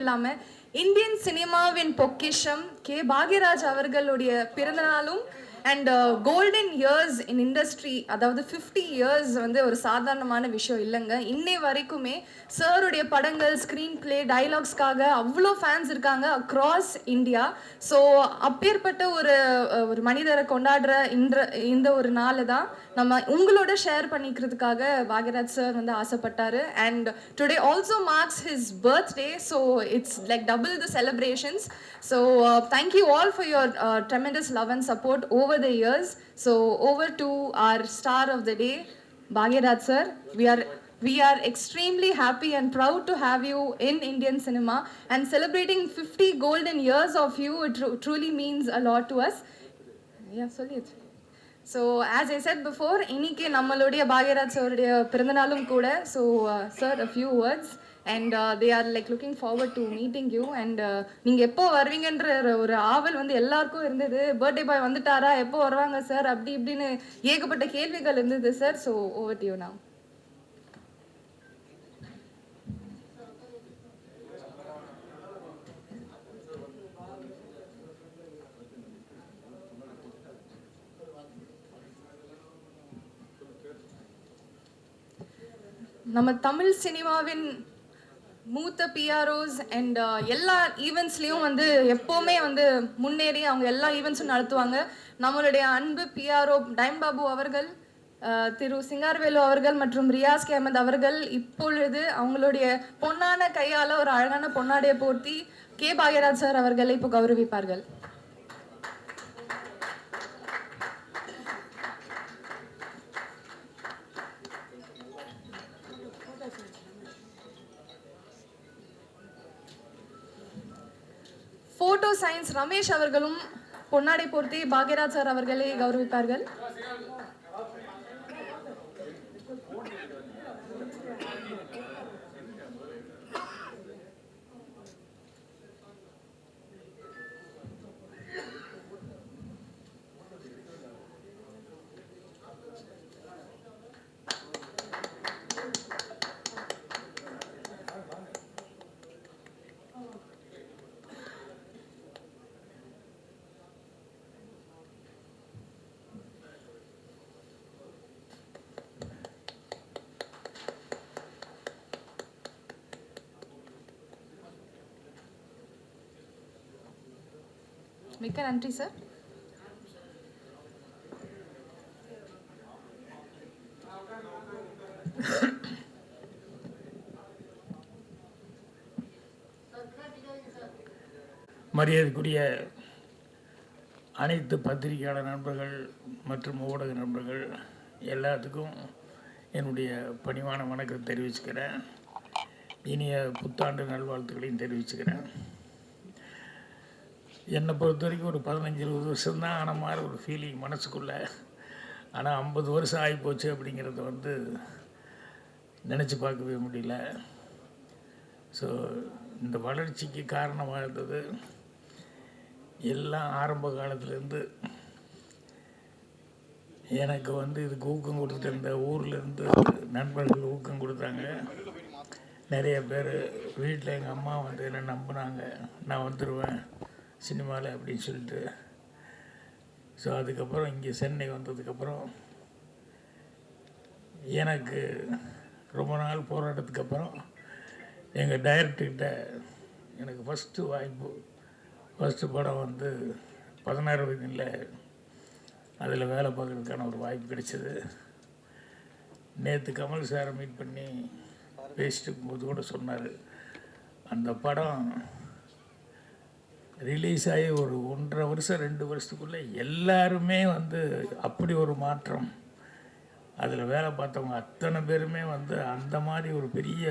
இல்லாம இந்தியன் சினிமாவின் பொக்கிஷம் கே. பாக்யராஜ் அவர்களுடைய பிறந்தநாளும் and golden years in industry அதாவது ஃபிஃப்டி இயர்ஸ் வந்து ஒரு சாதாரணமான விஷயம் இல்லைங்க. இன்னை வரைக்குமே சாருடைய படங்கள் ஸ்க்ரீன் பிளே டைலாக்ஸ்க்காக அவ்வளோ ஃபேன்ஸ் இருக்காங்க அக்ராஸ் இந்தியா ஸோ அப்பேற்பட்ட ஒரு uh, ஒரு மனிதரை கொண்டாடுற இந்த இந்த ஒரு நாள் தான் நம்ம உங்களோட ஷேர் பண்ணிக்கிறதுக்காக பாக்யராஜ் சார் வந்து ஆசைப்பட்டாரு and today also marks his birthday so it's like double the celebrations so thank you all for your tremendous love and support over the years so over to our star of the day Bhagyaraj sir we are We are extremely happy and proud to have you in Indian cinema and celebrating 50 golden years of you. It tru- truly means a lot to us. Yeah, சொல்லியாச்சு So as I said before இன்னைக்கு நம்மளுடைய பாக்யராஜ் சாருடைய பிறந்தநாளும் கூட so sir a few words and they are like looking forward to meeting you and நீங்கள் எப்போ வருவீங்கன்ற ஒரு- ஒரு ஆவல் வந்து எல்லாருக்கும் இருந்தது. பர்த்டே பாய் வந்துட்டாரா? எப்போ வருவாங்க சார் அப்படி இப்படின்னு ஏகப்பட்ட கேள்விகள் இருந்தது சார் ஸோ ஓவர் டியூ நான் நம்ம தமிழ் சினிமாவின் மூத்த பிஆர்ஓஸ் அண்ட் uh, எல்லா ஈவெண்ட்ஸ்லேயும் வந்து எப்போவுமே வந்து முன்னேறி அவங்க எல்லா ஈவெண்ட்ஸும் நடத்துவாங்க. நம்மளுடைய அன்பு பிஆர்ஓ டைம் பாபு அவர்கள் uh, திரு சிங்கார்வேலு அவர்கள் மற்றும் ரியாஸ் கேமத் அவர்கள் இப்பொழுது அவங்களுடைய பொன்னான கையால் ஒரு அழகான பொன்னாடையை போர்த்தி கே பாக்யராஜ் சார் அவர்களை இப்போ கௌரவிப்பார்கள். போட்டோ சயின்ஸ் ரமேஷ் அவர்களும் பொன்னாடை போர்த்தி பாக்யராஜ் சார் அவர்களை கௌரவிப்பார்கள். மிக்க நன்றி சார் மரியாதைக்குரிய அனைத்து பத்திரிகையாளர் நண்பர்கள் மற்றும் ஊடக நண்பர்கள் எல்லாத்துக்கும் என்னுடைய பணிவான வணக்கம் தெரிவிச்சுக்கிறேன். இனிய புத்தாண்டு நல்வாழ்த்துக்களையும் தெரிவிச்சுக்கிறேன். என்னை பொறுத்த வரைக்கும் ஒரு பதினஞ்சு இருபது வருஷம்தான் ஆன மாதிரி ஒரு ஃபீலிங் மனசுக்குள்ளே. ஆனால் ஐம்பது வருஷம் ஆகிப்போச்சு அப்படிங்கிறத வந்து நினச்சி பார்க்கவே முடியல. ஸோ இந்த வளர்ச்சிக்கு காரணமாக இருந்தது எல்லாம் ஆரம்ப காலத்துலேருந்து எனக்கு வந்து இதுக்கு ஊக்கம் கொடுத்துட்டு இருந்த ஊர்லேருந்து நண்பர்கள் ஊக்கம் கொடுத்தாங்க. நிறைய பேர் வீட்டில் எங்கள் அம்மா வந்து என்னை நம்பினாங்க. நான் வந்துடுவேன் சினிமாவில் அப்படின்னு சொல்லிட்டு. ஸோ அதுக்கப்புறம் இங்கே சென்னை வந்ததுக்கப்புறம் எனக்கு ரொம்ப நாள் போராட்டத்துக்கு அப்புறம் எங்கள் டைரக்டர்கிட்ட எனக்கு ஃபஸ்ட்டு வாய்ப்பு ஃபஸ்ட்டு படம் வந்து பதினாறு வயதில் அதில் வேலை பார்க்குறதுக்கான ஒரு வாய்ப்பு கிடைச்சிது. நேற்று கமல் சாரை மீட் பண்ணி பேசிட்டு போது கூட சொன்னார். அந்த படம் ரிலீஸ் ஆகி ஒரு ஒன்றரை வருஷம் ரெண்டு வருஷத்துக்குள்ளே எல்லாருமே வந்து அப்படி ஒரு மாற்றம். அதில் வேலை பார்த்தவங்க அத்தனை பேருமே வந்து அந்த மாதிரி ஒரு பெரிய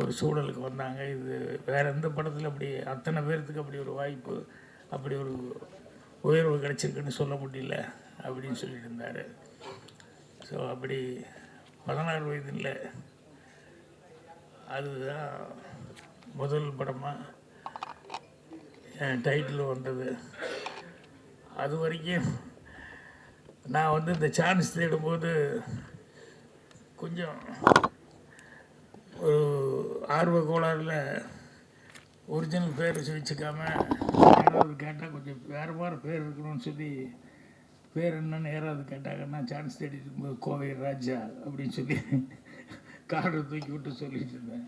ஒரு சூழலுக்கு வந்தாங்க. இது வேறு எந்த படத்தில் அப்படி அத்தனை பேர்த்துக்கு அப்படி ஒரு வாய்ப்பு அப்படி ஒரு உயர்வு கிடச்சிருக்குன்னு சொல்ல முடியல அப்படின்னு சொல்லிட்டு இருந்தார். ஸோ அப்படி பதினாறு வயதில் அதுதான் முதல் படமாக டைட்டில் வந்தது. அது வரைக்கும் நான் வந்து இந்த சான்ஸ் தேடும்போது கொஞ்சம் ஒரு ஆர்வ கோளாறில் ஒரிஜினல் பேர் வச்சுக்காமல் யாராவது கேட்டால் கொஞ்சம் வேறு வேறு பேர் இருக்கணும்னு சொல்லி பேர் என்னன்னு யாராவது கேட்டாங்கன்னா சான்ஸ் தேடிட்டு இருக்கும்போது கோவை ராஜா அப்படின்னு சொல்லி கார்டை தூக்கி விட்டு சொல்லிட்டு இருந்தேன்.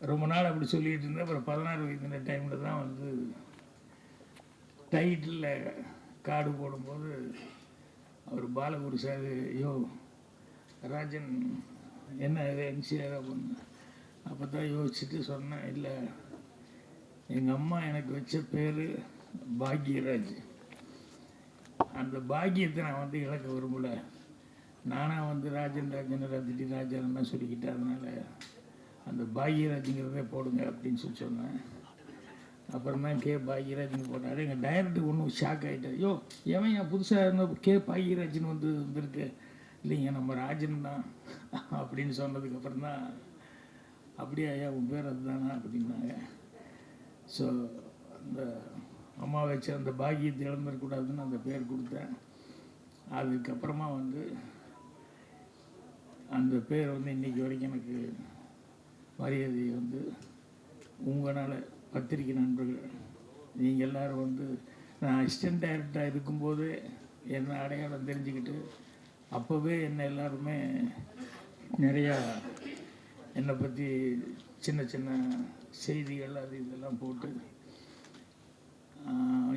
ரொம்ப நாள் அப்படி சொல்லிட்டு இருந்தேன். அப்புறம் பதினாறு வயது டைமில் தான் வந்து டைட்டில் கார்டு போடும்போது அவர் பாலகுரு சார் ஐயோ ராஜன் என்ன எம்சிஆர் அப்படின்னு அப்போ தான் யோசிச்சுட்டு சொன்னேன் இல்லை எங்கள் அம்மா எனக்கு வச்ச பேர் பாக்யராஜ். அந்த பாக்கியத்தை நான் வந்து இழக்க விரும்பலை. நானாக வந்து ராஜன் ராஜன் ராஜன் ராஜன் சொல்லிக்கிட்டேன் அதனால் அந்த பாக்யராஜுங்கிறதே போடுங்க அப்படின்னு சொல்லி சொன்னேன். அப்புறம் தான் கே பாக்யராஜ்னு போட்டார். எங்கள் டைரக்டர் ஒன்றும் ஷாக் ஆகிட்டார் ஐயோ எவன் என் புதுசாக இருந்த கே பாக்யராஜ்னு வந்து வந்திருக்கு? இல்லைங்க நம்ம ராஜன் தான். அப்படின்னு சொன்னதுக்கப்புறம் தான் அப்படியே ஐயா உன் பேர் அதுதானா? அப்படின்னாங்க. ஸோ அந்த அம்மா வச்ச அந்த பாக்கியத்தை இழந்துடக்கூடாதுன்னு அந்த பேர் கொடுத்தேன். அதுக்கப்புறமா வந்து அந்த பேர் வந்து இன்றைக்கி வரைக்கும் எனக்கு மரியாதை வந்து உங்களால் பத்திரிக்கை நண்பர்கள் நீங்கள் எல்லோரும் வந்து நான் அசிஸ்டன்ட் டைரக்டராக இருக்கும்போது என்னை அடையாளம் தெரிஞ்சுக்கிட்டு அப்போவே என்னை எல்லாருமே நிறையா என்னை பற்றி சின்ன சின்ன செய்திகள் அது இதெல்லாம் போட்டு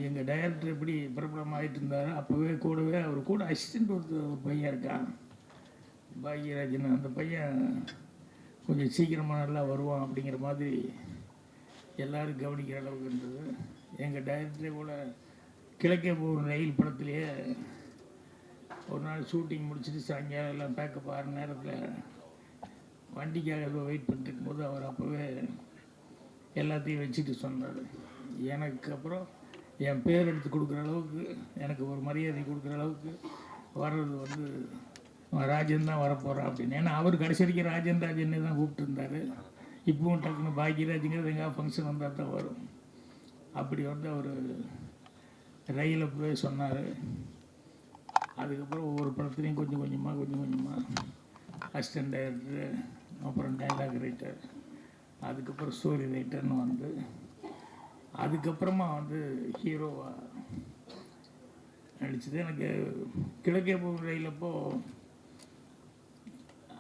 எங்கள் டைரக்டர் எப்படி பிரபலம் ஆகிட்டு இருந்தார் அப்போவே கூடவே அவர் கூட அசிஸ்டண்ட் ஒருத்தர் ஒரு பையன் இருக்கான். பாக்யராஜன் அந்த பையன் கொஞ்சம் சீக்கிரமாக நல்லா வருவான் அப்படிங்கிற மாதிரி எல்லோரும் கவனிக்கிற அளவுக்கு இருந்தது. எங்கள் டைரக்டரே கூட கிழக்கே போகிற ரயில் படத்துலேயே ஒரு நாள் ஷூட்டிங் முடிச்சுட்டு சாயங்காலம் எல்லாம் பேக்கப் ஆகிற நேரத்தில் வண்டிக்காக ஏதோ வெயிட் பண்ணிட்டு இருக்கும்போது அவர் அப்போவே எல்லாத்தையும் வச்சுட்டு சொன்னார். எனக்கு அப்புறம் என் பேர் எடுத்து கொடுக்குற அளவுக்கு எனக்கு ஒரு மரியாதை கொடுக்குற அளவுக்கு வர்றது வந்து ராஜன் தான் வரப்போகிறான் அப்படின்னு. ஏன்னா அவர் கடைசி வரைக்கும் ராஜன் ராஜன்னே தான் கூப்பிட்டு இப்போவும் இப்பவும் டக்குன்னு பாக்யராஜுங்கிறது எங்கேயாவது ஃபங்க்ஷன் வந்தால் தான் வரும். அப்படி வந்து அவர் ரயிலில் போய் சொன்னார். அதுக்கப்புறம் ஒவ்வொரு படத்துலையும் கொஞ்சம் கொஞ்சமாக கொஞ்சம் கொஞ்சமாக அசிஸ்டன்ட் டைரக்டர் அப்புறம் டைலாக் ரைட்டர் அதுக்கப்புறம் ஸ்டோரி ரைட்டர்னு வந்து அதுக்கப்புறமா வந்து ஹீரோவாக நடிச்சது. எனக்கு கிழக்கே போகும் ரயிலப்போ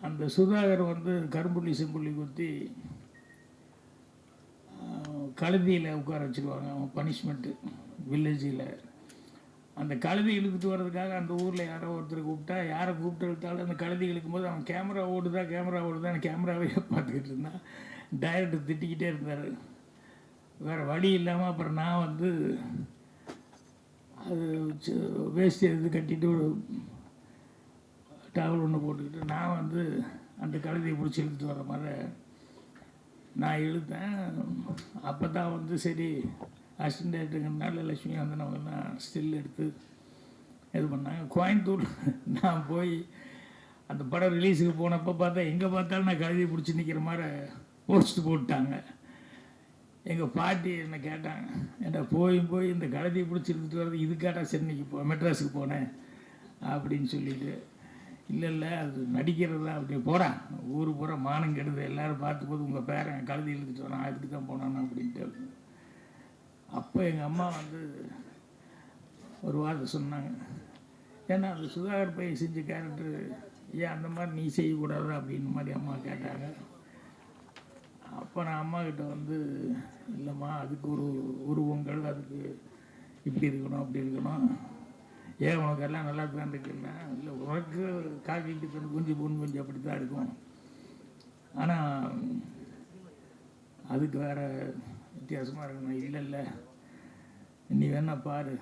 அந்த சுதாகர் வந்து கரும்புள்ளி செம்புள்ளி குத்தி கழுதியில் உட்கார வச்சுருவாங்க. அவன் பனிஷ்மெண்ட்டு வில்லேஜில் அந்த கழுதி இழுத்துட்டு வர்றதுக்காக அந்த ஊரில் யாரோ ஒருத்தர் கூப்பிட்டா யாரை கூப்பிட்டு இழுத்தாலும் அந்த கழுதி இழுக்கும்போது அவன் கேமரா ஓடுதா கேமரா ஓடுதான்னு கேமராவே பார்த்துக்கிட்டு இருந்தான் டைரக்டர் திட்டிக்கிட்டே இருந்தார். வேறு வழி இல்லாமல் அப்புறம் நான் வந்து அது வேஸ்ட் எது கட்டிட்டு ஒரு டவல் ஒன்று போட்டுக்கிட்டு நான் வந்து அந்த கழுதையை பிடிச்சி இழுத்துட்டு வர மாதிரி நான் இழுத்தேன். அப்போ தான் வந்து சரி அசிஸ்டன்ட் ஆகிட்டுங்கனால லட்சுமி வந்து ஸ்டில் எடுத்து இது பண்ணாங்க. கோயம்புத்தூர் நான் போய் அந்த படம் ரிலீஸுக்கு போனப்போ பார்த்தா எங்கே பார்த்தாலும் நான் கழுதியை பிடிச்சி நிற்கிற மாதிரி போஸ்ட் போட்டாங்க. எங்கள் பாட்டி என்னை கேட்டாங்க என்ன போய் போய் இந்த கழுதியை பிடிச்சி எடுத்துகிட்டு வர்றது இதுக்காட்டா சென்னைக்கு போ மெட்ராஸுக்கு போனேன் அப்படின்னு சொல்லிட்டு இல்லை இல்லை அது நடிக்கிறது தான் அப்படி போகிறான் ஊர் பூரா மானம் கெடுது. எல்லோரும் பார்த்து போது உங்கள் பேரன் கழுதி இழுத்துட்டு வரான். அதுக்கு தான் போனான் அப்படின்ட்டு. அப்போ எங்கள் அம்மா வந்து ஒரு வார்த்தை சொன்னாங்க. ஏன்னா அந்த சுதாகர் பையன் செஞ்ச கேரக்டர். ஏன் அந்த மாதிரி நீ செய்யக்கூடாது அப்படின்னு மாதிரி அம்மா கேட்டாங்க. அப்போ நான் அம்மாக்கிட்ட வந்து இல்லைம்மா அதுக்கு ஒரு உருவங்கள் அதுக்கு இப்படி இருக்கணும் அப்படி இருக்கணும். ஏன் உனக்கு எல்லாம் நல்லா தான் இருக்குன்னா இல்லை உனக்கு காக்கிட்டு தன் குஞ்சு பொன் குஞ்சு அப்படி தான் இருக்கும். ஆனால் அதுக்கு வேறு வித்தியாசமாக இருக்கணும் இல்லை இல்லை. நீ வேணால் பாரு.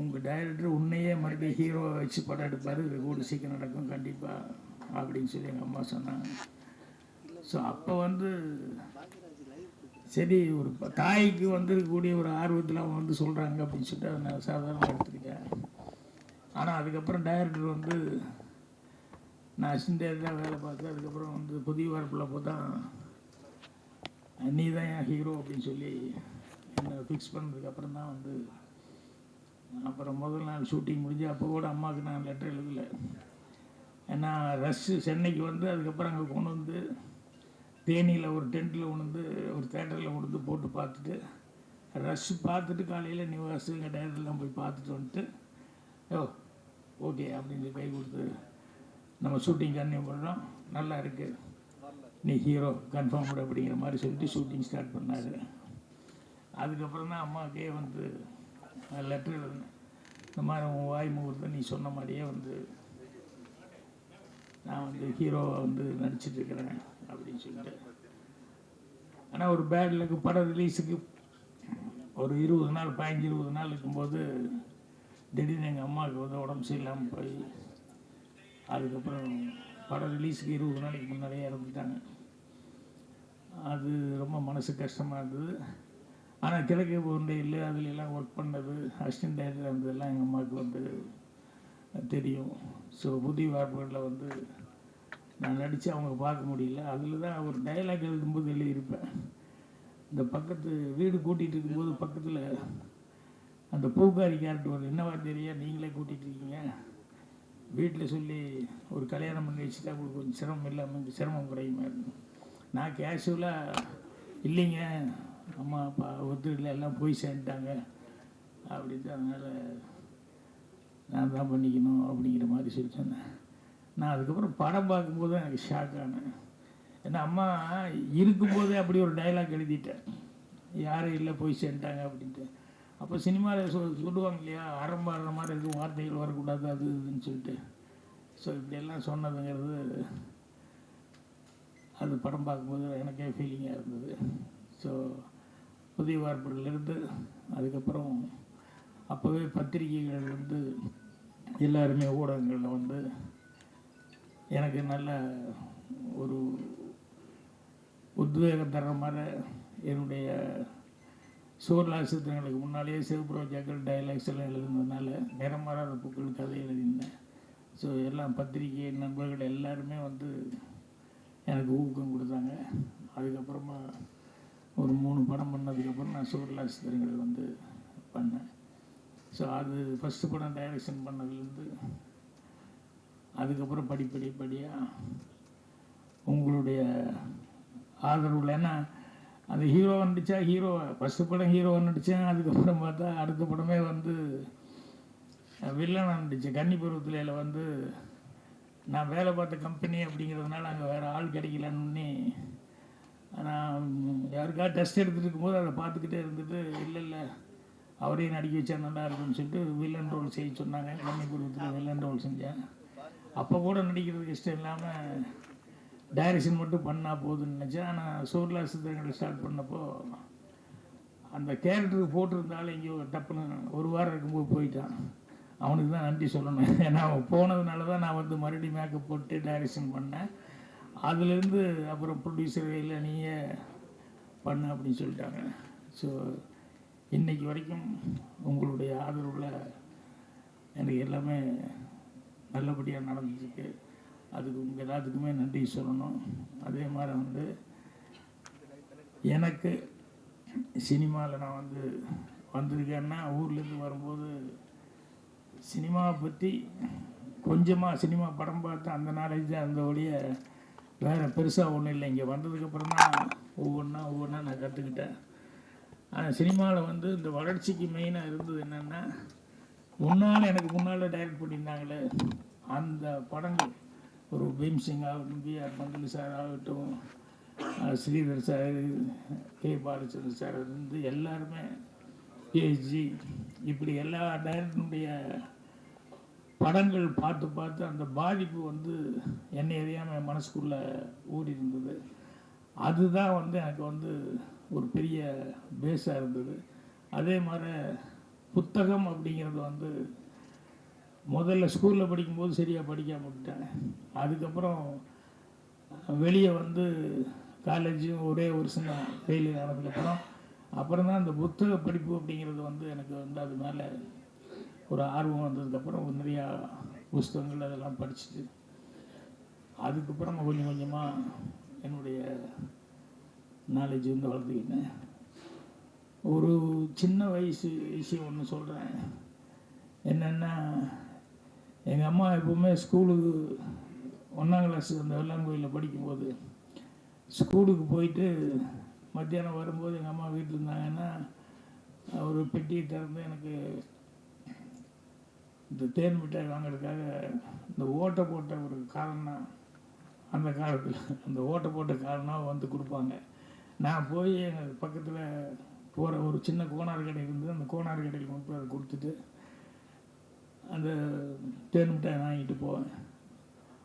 உங்கள் டைரக்டர் உன்னையே மறுபடியும் ஹீரோவை வச்சு படம் எடுப்பார். இது கூட சீக்கிரம் நடக்கும் கண்டிப்பாக அப்படின்னு சொல்லி எங்கள் அம்மா சொன்னாங்க. ஸோ அப்போ வந்து சரி ஒரு தாய்க்கு வந்திருக்கக்கூடிய ஒரு ஆர்வத்தில் அவங்க வந்து சொல்கிறாங்க அப்படின்னு சொல்லிட்டு அதை நான் சாதாரணமாக எடுத்திருக்கேன். ஆனால் அதுக்கப்புறம் டைரக்டர் வந்து நான் அசிஸ்டண்டாக வேலை பார்த்து அதுக்கப்புறம் வந்து புதிய வார்ப்பில் போதான் நீ தான் என் ஹீரோ அப்படின்னு சொல்லி என்னை ஃபிக்ஸ் பண்ணதுக்கப்புறம் தான் வந்து அப்புறம் முதல் நாள் ஷூட்டிங் முடிஞ்சு அப்போ கூட அம்மாவுக்கு நான் லெட்டர் எழுதலை. ஏன்னா ரஷ்ஷு சென்னைக்கு வந்து அதுக்கப்புறம் அங்கே கொண்டு வந்து தேனியில் ஒரு டென்ட்டில் உணர்ந்து ஒரு தேட்டரில் உணர்ந்து போட்டு பார்த்துட்டு ரஷ் பார்த்துட்டு காலையில் நியூ எங்கள் டேரக்டர்லாம் போய் பார்த்துட்டு வந்துட்டு ஓ ஓகே அப்படின்னு கை கொடுத்து நம்ம ஷூட்டிங் கன்னியூ பண்ணுறோம் நல்லா இருக்குது நீ ஹீரோ கன்ஃபார்ம் கூட அப்படிங்கிற மாதிரி சொல்லிட்டு ஷூட்டிங் ஸ்டார்ட் பண்ணார். அதுக்கப்புறம் தான் அம்மாவுக்கே வந்து லெட்டர் எழுதினேன். இந்த மாதிரி உன் வாய் முகூர்த்த நீ சொன்ன மாதிரியே வந்து நான் வந்து ஹீரோவை வந்து நடிச்சிட்ருக்கிறேன் அப்படின்னு சொல்லிட்டு. ஆனால் ஒரு பேட் லக்கு படம் ரிலீஸுக்கு ஒரு இருபது நாள் பதினஞ்சு இருபது நாள் இருக்கும்போது திடீர்னு எங்கள் அம்மாவுக்கு வந்து உடம்பு சரியில்லாமல் போய் அதுக்கப்புறம் படம் ரிலீஸுக்கு இருபது நாளைக்கு முன்னாடியே இறந்துட்டாங்க. அது ரொம்ப மனசு கஷ்டமாக இருந்தது. ஆனால் கிழக்கு இல்லை அதுலெல்லாம் ஒர்க் பண்ணது அசிஸ்டன்ட் டைரக்டர் இருந்ததெல்லாம் எங்கள் அம்மாவுக்கு வந்து தெரியும். ஸோ புதிய வார்ப்புகளில் வந்து நான் நடித்து அவங்க பார்க்க முடியல. அதில் தான் ஒரு டைலாக் எழுதும்போது எழுதியிருப்பேன். இந்த பக்கத்து வீடு கூட்டிகிட்டு இருக்கும்போது பக்கத்தில் அந்த பூக்காரி கேரக்டர் ஒரு என்னவா தெரியா? நீங்களே கூட்டிகிட்டு இருக்கீங்க. வீட்டில் சொல்லி ஒரு கல்யாணம் பண்ணி வச்சுட்டா உங்களுக்கு கொஞ்சம் சிரமம் இல்லாமல் சிரமம் குறையுமா இருக்கும். நான் கேஷுவலாக இல்லைங்க அம்மா அப்பா ஒத்துக்கல எல்லாம் போய் சேர்ந்துட்டாங்க. அப்படின்ட்டு அதனால் நான் தான் பண்ணிக்கணும் அப்படிங்கிற மாதிரி சொல்லி சொன்னேன் நான் அதுக்கப்புறம் படம் பார்க்கும்போது தான் எனக்கு ஷாக் ஆனேன். ஏன்னா அம்மா இருக்கும்போதே அப்படி ஒரு டைலாக் எழுதிட்டேன். யாரும் இல்லை போய் சேர்ந்துட்டாங்க அப்படின்ட்டு. அப்போ சினிமாவில் சொல் சொல்லுவாங்க இல்லையா ஆரம்பாடுற மாதிரி எதுவும் வார்த்தைகள் வரக்கூடாது அது இதுன்னு சொல்லிட்டு. ஸோ இப்படியெல்லாம் சொன்னதுங்கிறது அது படம் பார்க்கும்போது எனக்கே ஃபீலிங்காக இருந்தது. ஸோ புதிய வார்ப்புகளிலிருந்து அதுக்கப்புறம் அப்போவே பத்திரிகைகள் வந்து எல்லாருமே ஊடகங்களில் வந்து எனக்கு நல்ல ஒரு உத்வேகம் தர்ற மாதிரி என்னுடைய சோர்லா சித்திரங்களுக்கு முன்னாலேயே சிவபுரோஜாக்கள் டைலாக்ஸ் எல்லாம் எழுதுனதுனால நிறம் மாறாத பூக்கள் கதை எழுதியிருந்தேன். ஸோ எல்லாம் பத்திரிகை நண்பர்கள் எல்லாருமே வந்து எனக்கு ஊக்கம் கொடுத்தாங்க. அதுக்கப்புறமா ஒரு மூணு படம் பண்ணதுக்கப்புறம் நான் சூர்லா சித்திரங்கள் வந்து பண்ணேன். ஸோ அது ஃபஸ்ட்டு படம் டைரக்ஷன் பண்ணதுலேருந்து அதுக்கப்புறம் படிப்படி படியாக உங்களுடைய ஆதரவு ஏன்னா அந்த ஹீரோ நடித்தா ஹீரோ ஃபஸ்ட்டு படம் ஹீரோ நடித்தேன் அதுக்கப்புறம் பார்த்தா அடுத்த படமே வந்து வில்லன் நடித்தேன் கன்னி பருவத்தில் வந்து நான் வேலை பார்த்த கம்பெனி அப்படிங்கிறதுனால அங்கே வேறு ஆள் கிடைக்கலன்னு நான் யாருக்காவது டெஸ்ட் எடுத்துகிட்டு இருக்கும்போது அதை பார்த்துக்கிட்டே இருந்துட்டு இல்லை இல்லை அவரையும் நடிக்க வச்சா நல்லா இருக்கும்னு சொல்லிட்டு வில்லன் ரோல் செய்ய சொன்னாங்க. கன்னி பருவத்தில் வில்லன் ரோல் செஞ்சேன். அப்போ கூட நடிக்கிறதுக்கு இஷ்டம் இல்லாமல் டைரக்ஷன் மட்டும் பண்ணால் போதுன்னு நினச்சேன். ஆனால் சூர்லா சித்திரங்களை ஸ்டார்ட் பண்ணப்போ அந்த கேரக்டருக்கு போட்டிருந்தாலும் எங்கேயோ டப்புன்னு ஒரு வாரம் இருக்கும்போது போயிட்டான். அவனுக்கு தான் நன்றி சொல்லணும். ஏன்னா அவன் போனதுனால தான் நான் வந்து மறுபடியும் மேக்கப் போட்டு டைரக்ஷன் பண்ணேன். அதுலேருந்து அப்புறம் ப்ரொடியூசர் இல்லை நீயே பண்ணு அப்படின்னு சொல்லிட்டாங்க. ஸோ இன்னைக்கு வரைக்கும் உங்களுடைய ஆதரவில் எனக்கு எல்லாமே நல்லபடியாக நடந்துருக்கு அதுக்கு உங்கள் எல்லாத்துக்குமே நன்றி சொல்லணும். அதே மாதிரி வந்து எனக்கு சினிமாவில் நான் வந்து வந்திருக்கேன்னா ஊர்லேருந்து வரும்போது சினிமாவை பற்றி கொஞ்சமாக சினிமா படம் பார்த்து அந்த நாலேஜ் தான் அந்த ஒழிய வேறு பெருசாக ஒன்றும் இல்லை. இங்கே வந்ததுக்கப்புறம் தான் ஒவ்வொன்றா ஒவ்வொன்றா நான் கற்றுக்கிட்டேன் ஆனால் சினிமாவில் வந்து இந்த வளர்ச்சிக்கு மெயினாக இருந்தது என்னென்னா முன்னால் எனக்கு முன்னால் டைரக்ட் பண்ணியிருந்தாங்களே அந்த படங்கள். ஒரு பீம் சிங் ஆகட்டும் பி ஆர் மங்களி சார் ஆகட்டும் Sridhar sir K Balachandran sir இருந்து எல்லாருமே ஏஜி இப்படி எல்லா டைரக்டனுடைய படங்கள் பார்த்து பார்த்து அந்த பாதிப்பு வந்து என்னை அறியாமல் என் மனசுக்குள்ளே ஊறி இருந்தது அதுதான் வந்து எனக்கு வந்து ஒரு பெரிய பேஸாக இருந்தது. அதே மாதிரி புத்தகம் அப்படிங்கிறது வந்து முதல்ல ஸ்கூலில் படிக்கும்போது சரியாக படிக்காமல் விட்டேன் அதுக்கப்புறம் வெளியே வந்து காலேஜும் ஒரே ஒரு சின்ன ஃபெயிலியர் ஆனதுக்கப்புறம் அப்புறம் தான் அந்த புத்தக படிப்பு அப்படிங்கிறது வந்து எனக்கு வந்து அது மேலே ஒரு ஆர்வம் வந்ததுக்கப்புறம் நிறையா புஸ்தகங்கள் அதெல்லாம் படிச்சுட்டு அதுக்கப்புறம் கொஞ்சம் கொஞ்சமாக என்னுடைய நாலேஜ் வந்து வளர்த்துக்கிட்டேன் ஒரு சின்ன வயசு விஷயம் ஒன்று சொல்கிறேன் என்னென்னா எங்கள் அம்மா எப்போவுமே ஸ்கூலுக்கு ஒன்றாம் கிளாஸ் அந்த வெள்ளாங்கோயிலில் படிக்கும்போது ஸ்கூலுக்கு போயிட்டு மத்தியானம் வரும்போது எங்கள் அம்மா வீட்டில் இருந்தாங்கன்னா ஒரு பெட்டியை திறந்து எனக்கு இந்த தேன் மிட்டாய் வாங்குறதுக்காக இந்த ஓட்டை போட்ட ஒரு காரணம் அந்த காலத்தில். அந்த ஓட்டை போட்ட காரணம் வந்து கொடுப்பாங்க. நான் போய் எங்கள் பக்கத்தில் போகிற ஒரு சின்ன கோனார் கடை இருந்து அந்த கோனார் கடையில் கொண்டு போய் அதை கொடுத்துட்டு அந்த தேன் மிட்டாய் வாங்கிட்டு போவேன்.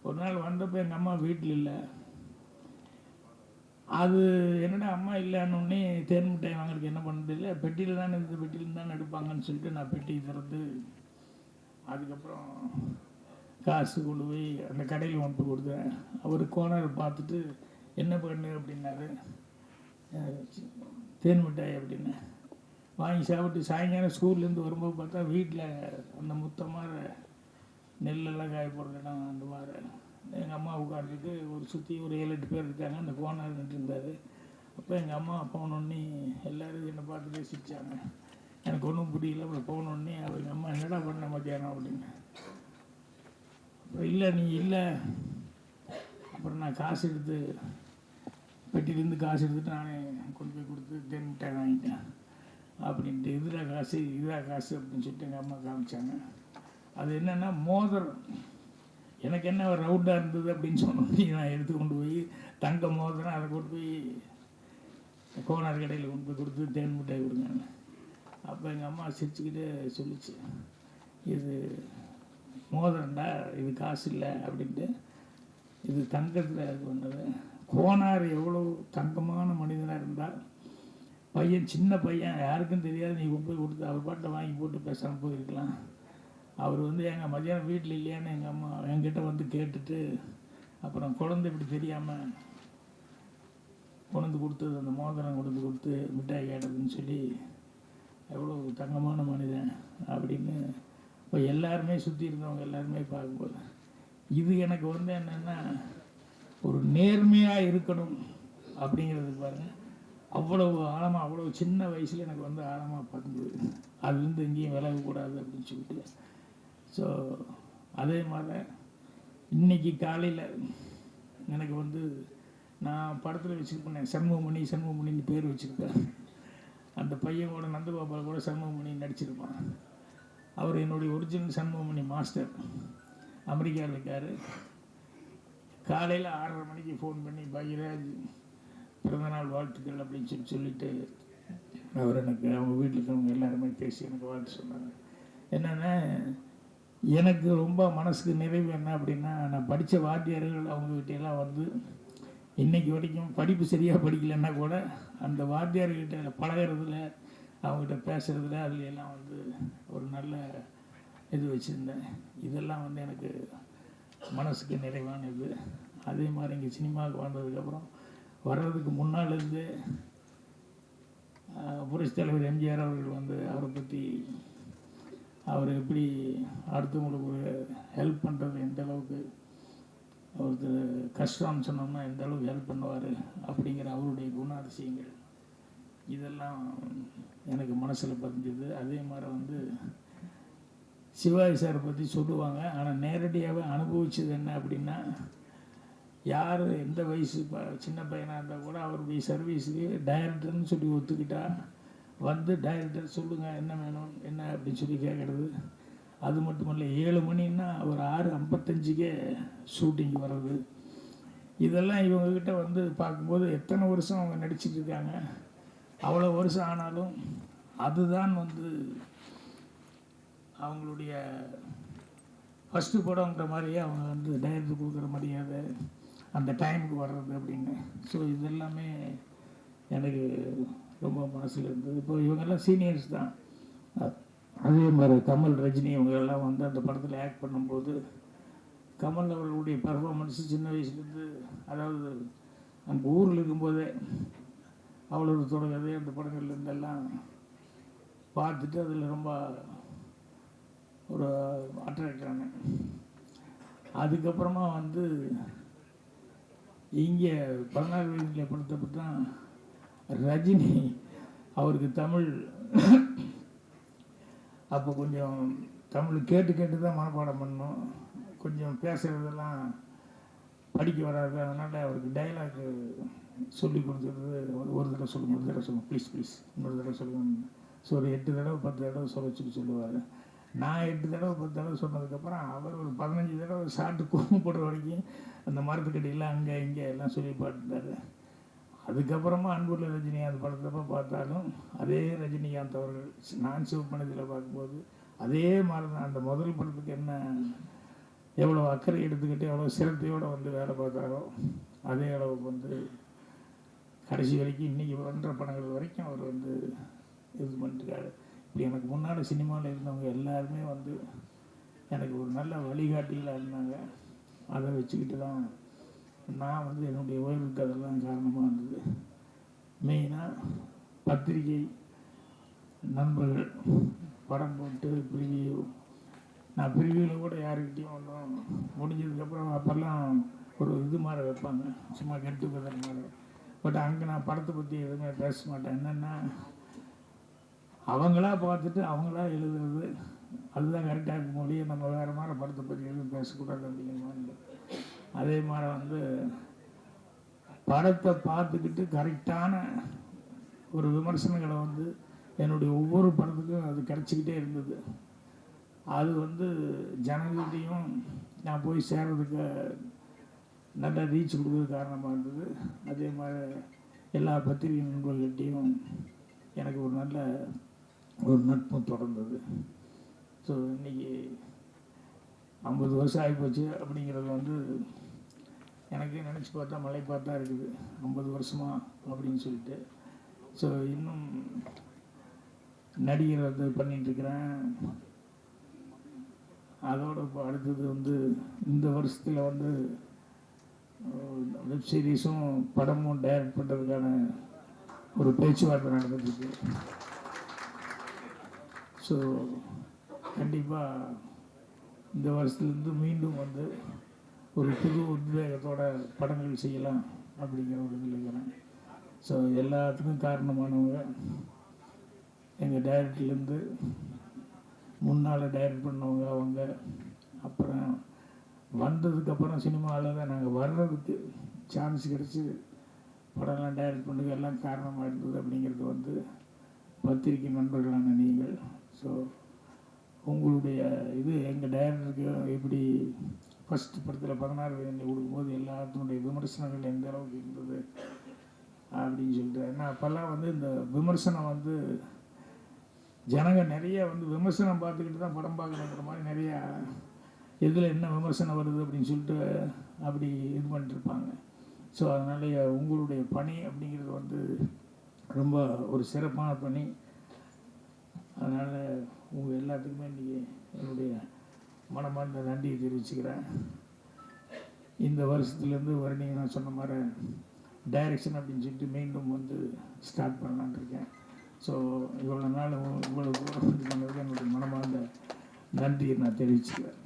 ஒரு நாள் வந்தப்போ எங்கள் அம்மா வீட்டில் இல்லை. அது என்னடா அம்மா இல்லைன்னொடனே தேன் மிட்டாய் வாங்குறதுக்கு என்ன பண்ணுறது இல்லை பெட்டியில் தானே இந்த பெட்டியில் தானே எடுப்பாங்கன்னு சொல்லிட்டு நான் பெட்டி திறந்து அதுக்கப்புறம் காசு கொண்டு போய் அந்த கடையில் கொண்டு போய் கொடுத்தேன். அவர் கோனர் பார்த்துட்டு என்ன பண்ணு அப்படின்னாரு. தேன் மிட்டாய் அப்படின்னு. வாங்கி சாப்பிட்டு சாயங்காலம் ஸ்கூல்லேருந்து வரும்போது பார்த்தா வீட்டில் அந்த முத்தமாக நெல்லெல்லாம் காய போடுற இடம் அந்த மாதிரி. எங்கள் அம்மா உட்காந்துட்டு ஒரு சுற்றி ஒரு ஏழு எட்டு பேர் இருக்காங்க. அந்த கோனர் நின்று இருந்தார். அப்போ எங்கள் அம்மா போனோடனே எல்லோரும் என்னை பார்த்து பேசிச்சாங்க எனக்கு ஒன்றும் புரியல. அப்புறம் போனோடனே அவங்க அம்மா என்னடா பண்ண மத்தியானம்? அப்படின்னு. அப்புறம் இல்லை நீ இல்லை. அப்புறம் நான் காசு எடுத்து பெட்டிலேருந்து காசு எடுத்துட்டு நானே கொண்டு போய் கொடுத்து தென் மிட்டாய் வாங்கிட்டேன். அப்படின்ட்டு இதுரா காசு இதுரா காசு அப்படின்னு சொல்லிட்டு எங்கள் அம்மா காமிச்சாங்க. அது என்னென்னா மோதிரம். எனக்கு என்ன ரவுண்டாக இருந்தது அப்படின்னு சொன்னோன்னே நான் எடுத்து கொண்டு போய் தங்க மோதிரம் அதை கொண்டு போய் கோனார் கடையில் கொண்டு போய் கொடுத்து தேன் மிட்டாய் கொடுங்க அப்போ எங்கள் அம்மா சிரிச்சுக்கிட்டே சொல்லிச்சு. இது மோதிரம்டா இது காசு இல்லை அப்படின்ட்டு. இது தங்கத்தில் இது பண்ணது கோனார் எவ்வளோ தங்கமான மனிதனாக இருந்தால் பையன் சின்ன பையன் யாருக்கும் தெரியாது நீ கொண்டு போய் கொடுத்து அவர் பாட்டை வாங்கி போட்டு பேசாமல் போயிருக்கலாம். அவர் வந்து எங்கள் மதியானம் வீட்டில் இல்லையான்னு எங்கள் அம்மா என்கிட்ட வந்து கேட்டுட்டு அப்புறம் குழந்தை இப்படி தெரியாமல் கொண்டு கொடுத்தது அந்த மோதிரம் கொண்டு கொடுத்து மிட்டாய் கேட்டதுன்னு சொல்லி எவ்வளோ தங்கமான மனிதன் அப்படின்னு இப்போ எல்லாருமே சுற்றி இருந்தவங்க எல்லாருமே பார்க்கும்போது. இது எனக்கு வந்து என்னென்னா ஒரு நேர்மையாக இருக்கணும் அப்படிங்கிறது பாருங்கள் அவ்வளவு ஆழமாக அவ்வளோ சின்ன வயசில் எனக்கு வந்து ஆழமாக பதிஞ்சுது அதுலேருந்து எங்கேயும் விலகக்கூடாது அப்படின்னு சொல்லிட்டு. ஸோ அதே மாதிரி இன்னைக்கு காலையில் எனக்கு வந்து நான் படத்தில் வச்சுருப்பேன் சண்முகமணி சண்முகமணின்னு பேர் வச்சுருக்கேன் அந்த பையன் கூட நந்தகோபால் கூட சண்முகமணி நடிச்சிருப்பான். அவர் என்னுடைய ஒரிஜினல் சண்முகமணி மாஸ்டர் அமெரிக்காவில் இருக்கார். காலையில் ஆறரை மணிக்கு ஃபோன் பண்ணி பையராஜ் பிறந்தநாள் வாழ்த்துக்கள் அப்படின்னு சொல்லி சொல்லிட்டு அவர் எனக்கு அவங்க வீட்டில் இருக்கிறவங்க எல்லாருமே பேசி எனக்கு வாழ்த்து சொன்னாங்க. என்னென்னா எனக்கு ரொம்ப மனசுக்கு நிறைவு என்ன அப்படின்னா நான் படித்த வாத்தியார்கள் அவங்ககிட்ட எல்லாம் வந்து இன்றைக்கி வரைக்கும் படிப்பு சரியாக படிக்கலைன்னா கூட அந்த வாத்தியார்கிட்ட பழகிறதுல அவங்ககிட்ட பேசுகிறதுல அதுல எல்லாம் வந்து ஒரு நல்ல இது வச்சுருந்தேன். இதெல்லாம் வந்து எனக்கு மனசுக்கு நிறைவான இது அதே மாதிரி இங்கே சினிமாவுக்கு வந்ததுக்கப்புறம் வர்றதுக்கு முன்னால் புரட்சி தலைவர் எம்ஜிஆர் அவர்கள் வந்து அவரை பற்றி அவர் எப்படி அடுத்தவங்களுக்கு ஒரு ஹெல்ப் பண்ணுறது எந்த அளவுக்கு அவருக்கு கஷ்டம்னு சொன்னோம்னா எந்த அளவுக்கு ஹெல்ப் பண்ணுவார் அப்படிங்கிற அவருடைய குண அதிசயங்கள் இதெல்லாம் எனக்கு மனசில் பதிஞ்சது. அதே மாதிரி வந்து சிவாஜி சாரை பற்றி சொல்லுவாங்க. ஆனால் நேரடியாகவே அனுபவிச்சது என்ன அப்படின்னா யார் எந்த வயசு இப்போ சின்ன பையனாக இருந்தால் கூட அவருடைய சர்வீஸுக்கு டைரக்டர்னு சொல்லி ஒத்துக்கிட்டா வந்து டைரக்டர் சொல்லுங்கள் என்ன வேணும் என்ன அப்படின்னு சொல்லி கேட்குறது அது மட்டும் இல்லை ஏழு மணின்னா ஒரு ஆறு ஐம்பத்தஞ்சுக்கே ஷூட்டிங் வர்றது. இதெல்லாம் இவங்கக்கிட்ட வந்து பார்க்கும்போது எத்தனை வருஷம் அவங்க நடிச்சிட்டு இருக்காங்க அவ்வளோ வருஷம் ஆனாலும் அதுதான் வந்து அவங்களுடைய ஃபஸ்ட்டு படங்கிற மாதிரியே அவங்க வந்து டைரக்டர் கொடுக்குற மரியாதை அந்த டைமுக்கு வர்றது அப்படின்னு. ஸோ இதெல்லாமே எனக்கு ரொம்ப மனசில் இருந்தது. இப்போ இவங்கெல்லாம் சீனியர்ஸ் தான். அதே மாதிரி கமல் ரஜினி இவங்கெல்லாம் வந்து அந்த படத்தில் ஆக்ட் பண்ணும்போது கமல் அவர்களுடைய பர்ஃபாமன்ஸு சின்ன வயசுலேருந்து அதாவது அந்த ஊரில் இருக்கும்போதே அவ்வளோ தொடங்கதே அந்த படங்கள்லேருந்தெல்லாம் பார்த்துட்டு அதில் ரொம்ப ஒரு அட்ராக்ட் அதுக்கப்புறமா வந்து இங்கே பதினாறு வயதில் தான் ரஜினி அவருக்கு தமிழ். அப்போ கொஞ்சம் தமிழ் கேட்டு கேட்டு தான் மனப்பாடம் பண்ணோம். கொஞ்சம் பேசுகிறதெல்லாம் படிக்க வராது. அதனால் அவருக்கு டைலாக் சொல்லி கொடுத்தது ஒரு ஒரு தடவை சொல்லுங்கள் ஒரு தடவை சொல்லுங்கள் ப்ளீஸ் ப்ளீஸ் இன்னொரு தடவை சொல்லுங்கள் ஸோ ஒரு எட்டு தடவை பத்து தடவை சொல்ல சொல்லி சொல்லுவார். நான் எட்டு தடவை பத்து தடவை சொன்னதுக்கப்புறம் அவர் ஒரு பதினஞ்சு தடவை சாப்பிட்டு கோம்பு போடுற வரைக்கும் அந்த மரத்துக்கடியில் அங்கே இங்கே எல்லாம் சொல்லி பாட்டுட்டாரு அதுக்கப்புறமா அன்புள்ள ரஜினிகாந்த் அந்த படத்தப்ப பார்த்தாலும் அதே ரஜினிகாந்த் அவர்கள் நான் சிவப்பணத்தில் பார்க்கும்போது அதே மாதிரி தான். அந்த முதல் படத்துக்கு என்ன எவ்வளோ அக்கறை எடுத்துக்கிட்டு எவ்வளோ சிரத்தையோடு வந்து வேலை பார்த்தாரோ அதே அளவுக்கு வந்து கடைசி வரைக்கும் இன்றைக்கி பண்ணுற படங்கள் வரைக்கும் அவர் வந்து இது பண்ணிட்டுருக்காரு. எனக்கு முன்னாடி சினிமாவில் இருந்தவங்க எல்லாருமே வந்து எனக்கு ஒரு நல்ல வழிகாட்டிகளாக இருந்தாங்க. அதை வச்சுக்கிட்டு தான் நான் வந்து என்னுடைய ஓய்வுக்கு அதெல்லாம் காரணமாக இருந்தது. மெயினாக பத்திரிகை நண்பர்கள் படம் போட்டு பிரிவியூ நான் பிரிவியூவில் கூட யாருக்கிட்டையும் ஒன்றும் முடிஞ்சதுக்கப்புறம் அப்போல்லாம் ஒரு இது மாதிரி வைப்பாங்க. சும்மா கெட்டு கதற மாதிரி. பட் அங்கே நான் படத்தை பற்றி எதுவுமே பேச மாட்டேன். என்னென்னா அவங்களா பார்த்துட்டு அவங்களா எழுதுறது அதுதான் கரெக்டாக இருக்கும் மொழியை நம்ம வேறு மாதிரி படத்தை பற்றி எதுவும் பேசக்கூடாது அப்படிங்கிற மாதிரி அதே மாதிரி வந்து படத்தை பார்த்துக்கிட்டு கரெக்டான ஒரு விமர்சனங்களை வந்து என்னுடைய ஒவ்வொரு படத்துக்கும் அது கிடச்சிக்கிட்டே இருந்தது. அது வந்து ஜனங்கள்கிட்டையும் நான் போய் சேர்றதுக்கு நல்ல ரீச் கொடுக்கறது காரணமாக இருந்தது. அதே மாதிரி எல்லா பத்திரிகை நண்பர்கள்கிட்டையும் எனக்கு ஒரு நல்ல ஒரு நட்பு தொடர்ந்தது. ஸோ இன்றைக்கி ஐம்பது வருஷம் ஆகிப்போச்சு அப்படிங்கிறது வந்து எனக்கு நினச்சி பார்த்தா மலை பார்த்தா இருக்குது. ஐம்பது வருஷமா அப்படின்னு சொல்லிட்டு. ஸோ இன்னும் நடிகர் வந்து பண்ணிகிட்ருக்கிறேன் அதோட இப்போ அடுத்தது வந்து இந்த வருஷத்தில் வந்து வெப் சீரிஸும் படமும் டைரக்ட் பண்ணுறதுக்கான ஒரு பேச்சுவார்த்தை நடந்துட்டுருக்கு ஸோ கண்டிப்பாக இந்த வருஷத்துலேருந்து மீண்டும் வந்து ஒரு புது உத்வேகத்தோட படங்கள் செய்யலாம் அப்படிங்கிற ஒரு இதில் இருக்கிறேன். ஸோ எல்லாத்துக்கும் காரணமானவங்க எங்கள் டைரக்டர்லேருந்து முன்னால் டைரக்ட் பண்ணவங்க அவங்க. அப்புறம் வந்ததுக்கப்புறம் சினிமாவில் தான் நாங்கள் வர்றதுக்கு சான்ஸ் கிடச்சி படம்லாம் டைரக்ட் பண்ணுறது எல்லாம் காரணமாக இருந்தது அப்படிங்கிறது வந்து பத்திரிகை நண்பர்களான நீங்கள் ஸோ உங்களுடைய இது எங்கள் டைரக்டருக்கு எப்படி ஃபஸ்ட்டு படத்தில் பதினாறு வயதில் கொடுக்கும்போது எல்லாத்தினுடைய விமர்சனங்கள் எந்த அளவுக்கு இருந்தது அப்படின்னு சொல்லிட்டு ஏன்னா அப்போல்லாம் வந்து இந்த விமர்சனம் வந்து ஜனங்க நிறைய வந்து விமர்சனம் பார்த்துக்கிட்டு தான் படம் பார்க்கணுன்ற மாதிரி நிறையா எதில் என்ன விமர்சனம் வருது அப்படின்னு சொல்லிட்டு அப்படி இது பண்ணிட்டுருப்பாங்க. ஸோ அதனால் உங்களுடைய பணி அப்படிங்கிறது வந்து ரொம்ப ஒரு சிறப்பான பணி. அதனால் உங்கள் எல்லாத்துக்குமே இன்றைக்கி என்னுடைய மனமார்ந்த நன்றியை தெரிவிச்சுக்கிறேன். இந்த வருஷத்துலேருந்து வருணி நான் சொன்ன மாதிரி டைரக்ஷன் அப்படின்னு சொல்லிட்டு மீண்டும் வந்து ஸ்டார்ட் பண்ணலான்னு இருக்கேன். ஸோ இவ்வளோ நாள் இவ்வளோ தூரம் இது பண்ணதுக்கு என்னுடைய மனமார்ந்த நன்றியை நான் தெரிவிச்சுக்கிறேன்.